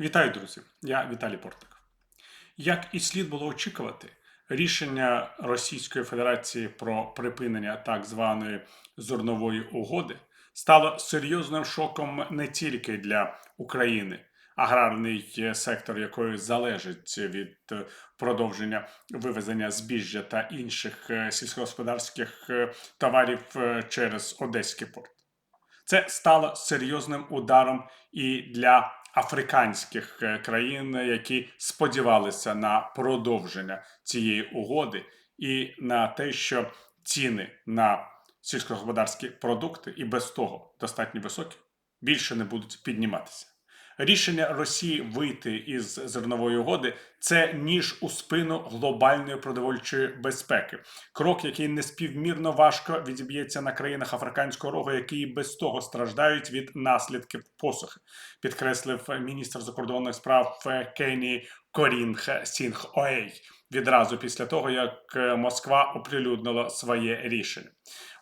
Вітаю, друзі! Я Віталій Портник. Як і слід було очікувати, рішення Російської Федерації про припинення так званої зернової угоди стало серйозним шоком не тільки для України, аграрний сектор якої залежить від продовження вивезення збіжжя та інших е, сільськогосподарських е, товарів е, через Одеський порт. Це стало серйозним ударом і для африканських е, країн, які сподівалися на продовження цієї угоди, і на те, що ціни на сільськогосподарські продукти і без того достатньо високі, більше не будуть підніматися. Рішення Росії вийти із зернової угоди це ніж у спину глобальної продовольчої безпеки. Крок, який неспівмірно важко відіб'ється на країнах африканського рогу, які і без того страждають від наслідків посухи, підкреслив міністр закордонних справ Кенії Корінг Сінг Оей відразу після того, як е, Москва оприлюднила своє рішення.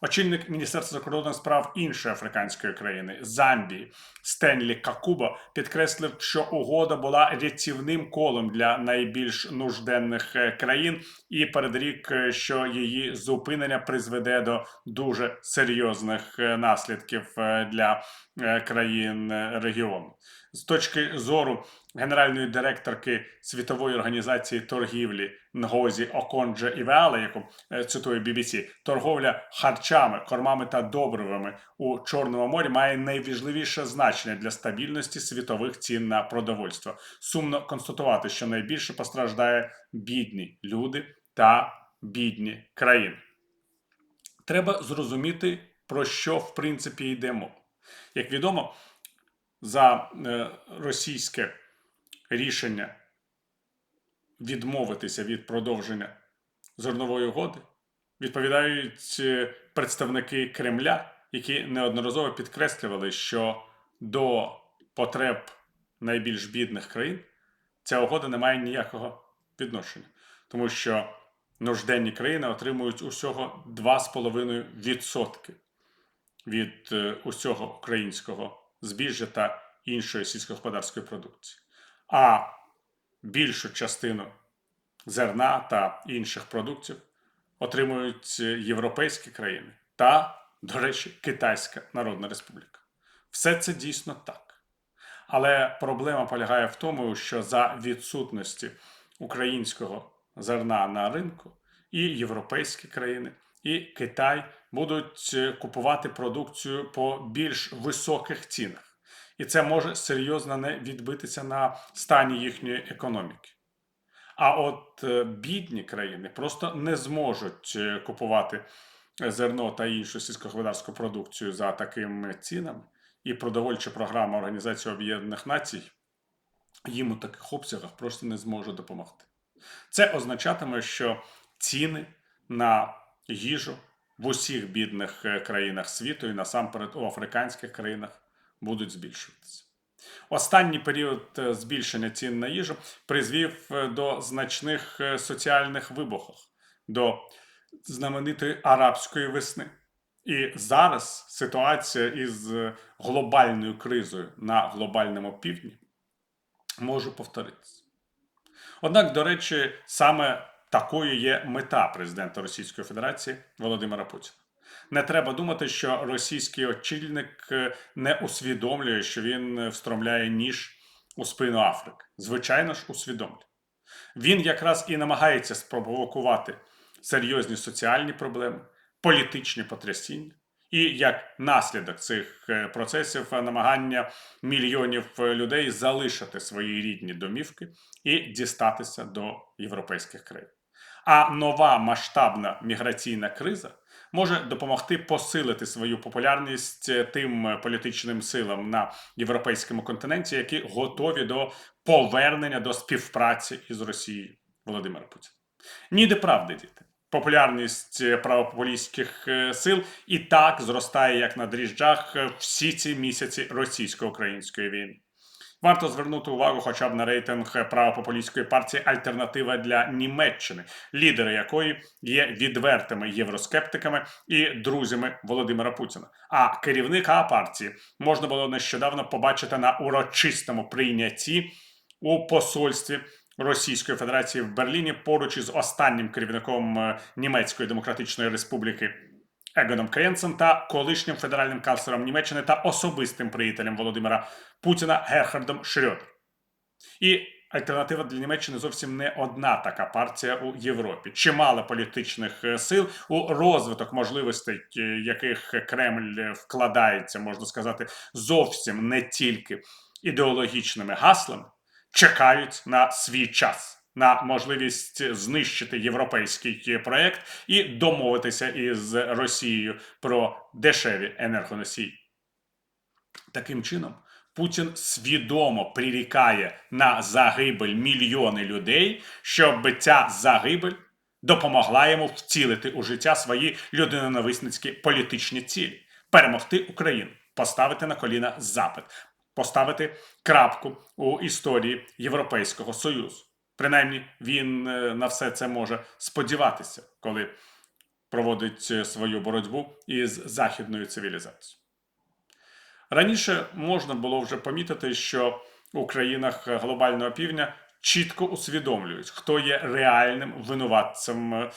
Очільник Міністерства закордонних справ іншої африканської країни Замбії Стенлі Какуба підкреслив, що угода була рятівним колом для найбільш нужденних е, країн, і передрік, е, що її зупинення призведе до дуже серйозних наслідків для країн регіону. З точки зору генеральної директорки світової організації торгівлі Нгозі Оконджа Івеала, яку е, цитує BBC, торговля харчами, кормами та добривами у Чорному морі має найважливіше значення для стабільності світових цін на продовольство. Сумно констатувати, що найбільше постраждає бідні люди та бідні країни. Треба зрозуміти, про що в принципі йде мова. Як відомо, за е, російське рішення відмовитися від продовження зернової угоди відповідають е, представники Кремля, які неодноразово підкреслювали, що до потреб найбільш бідних країн ця угода не має ніякого відношення, тому що нужденні країни отримують усього 2,5% від е, усього українського збіжжя та іншої сільськогосподарської продукції. А більшу частину зерна та інших продуктів отримують європейські країни та, до речі, Китайська Народна Республіка. Все це дійсно так. Але проблема полягає в тому, що за відсутності українського зерна на ринку і європейські країни, і Китай будуть купувати продукцію по більш високих цінах. І це може серйозно не відбитися на стані їхньої економіки. А от е, бідні країни просто не зможуть е, купувати зерно та іншу сільськогосподарську продукцію за такими цінами, і продовольча програма Організації Об'єднаних Націй їм у таких обсягах просто не зможе допомогти. Це означатиме, що ціни на їжу в усіх бідних е, країнах світу і насамперед у африканських країнах будуть збільшуватися. Останній період е, збільшення цін на їжу призвів е, до значних е, соціальних вибухів, до знаменитої арабської весни. І зараз ситуація із глобальною кризою на глобальному півдні може повторитися. Однак, до речі, саме такою є мета президента Російської Федерації Володимира Путіна. Не треба думати, що російський очільник е, не усвідомлює, що він е, встромляє ніж у спину Африки. Звичайно ж, усвідомлює. Він якраз і намагається спровокувати серйозні соціальні проблеми, політичні потрясіння. І як наслідок цих е, процесів намагання мільйонів людей залишити свої рідні домівки і дістатися до європейських країн. А нова масштабна міграційна криза може допомогти посилити свою популярність е, тим е, політичним силам на європейському континенті, які готові до повернення до співпраці із Росією Володимира Путіна. Ніде правди, діти. Популярність е, правопопулістських сил і так зростає як на дріжджах всі ці місяці російсько-української війни. Варто звернути увагу хоча б на рейтинг правопопулістської партії Альтернатива для Німеччини, лідери якої є відвертими євроскептиками і друзями Володимира Путіна. А керівника партії можна було нещодавно побачити на урочистому прийнятті у посольстві Російської Федерації в Берліні поруч із останнім керівником е, Німецької Демократичної Республіки Егоном Кренцем та колишнім федеральним канцлером Німеччини та особистим приятелем Володимира Путіна Герхардом Шрёдер. І альтернатива для Німеччини зовсім не одна така партія у Європі. Чимало політичних е, сил у розвиток можливостей, е, яких Кремль е, вкладається, можна сказати, зовсім не тільки ідеологічними гаслами, чекають на свій час. На можливість знищити європейський проект і домовитися із Росією про дешеві енергоносії. Таким чином, Путін свідомо прирікає на загибель мільйони людей, щоб ця загибель допомогла йому втілити у життя свої людиноненависницькі політичні цілі, перемогти Україну, поставити на коліна запит, поставити крапку у історії Європейського Союзу. Принаймні, він е, на все це може сподіватися, коли проводить е, свою боротьбу із західною цивілізацією. Раніше можна було вже помітити, що у країнах глобального півдня чітко усвідомлюють, хто є реальним винуватцем е,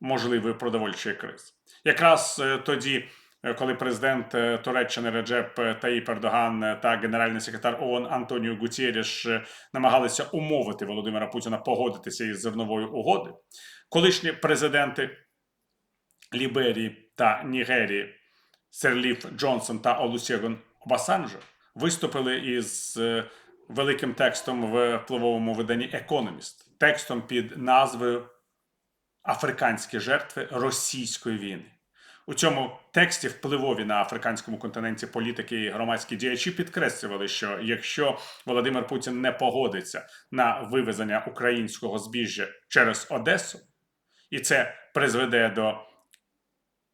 можливої продовольчої кризи. Якраз тоді, коли президент е, Туреччини Реджеп Таїп Ердоган е, та генеральний секретар ООН Антоніо Гутєріш е, намагалися умовити Володимира Путіна погодитися із зерновою угоди, колишні президенти Ліберії та Нігерії Серліф Джонсон та Олусєгон Обасанджо виступили із е, великим текстом в впливовому виданні Економіст, текстом під назвою Африканські жертви російської війни. У цьому тексті впливові на африканському континенті політики і громадські діячі підкреслювали, що якщо Володимир Путін не погодиться на вивезення українського збіжжя через Одесу, і це призведе до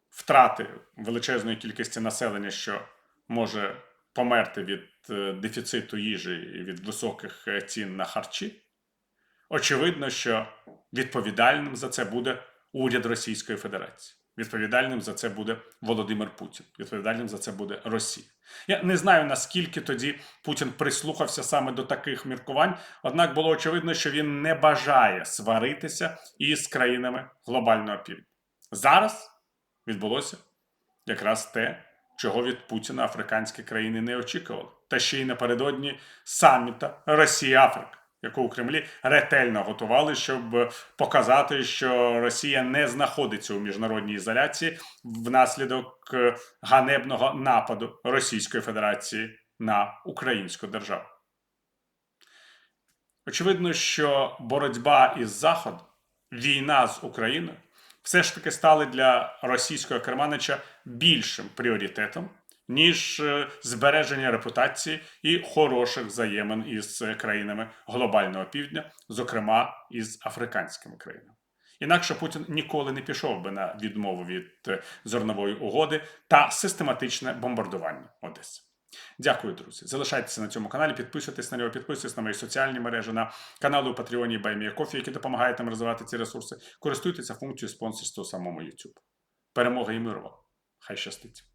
втрати величезної кількості населення, що може померти від е, дефіциту їжі і від високих е, цін на харчі, очевидно, що відповідальним за це буде уряд Російської Федерації. Відповідальним за це буде Володимир Путін. Відповідальним за це буде Росія. Я не знаю наскільки тоді Путін прислухався саме до таких міркувань, однак було очевидно, що він не бажає сваритися із країнами глобального півдня. Зараз відбулося якраз те, чого від Путіна африканські країни не очікували. Та ще й напередодні саміта Росія-Африка, яку у Кремлі ретельно готували, щоб показати, що Росія не знаходиться у міжнародній ізоляції внаслідок е, ганебного нападу Російської Федерації на українську державу. Очевидно, що боротьба із Заходом, війна з Україною все ж таки стали для російського керманича більшим пріоритетом, ніж е, збереження репутації і хороших взаємин із е, країнами глобального півдня, зокрема із африканськими країнами. Інакше Путін ніколи не пішов би на відмову від е, зернової угоди та систематичне бомбардування Одеси. Дякую, друзі. Залишайтеся на цьому каналі, підписуйтесь на нього, підписуйтесь на мої соціальні мережі, на канали у Патреоні і Баймія Кофі, які допомагають нам розвивати ці ресурси. Користуйтеся функцією спонсорства самому YouTube. Перемога і миру! Хай щастить!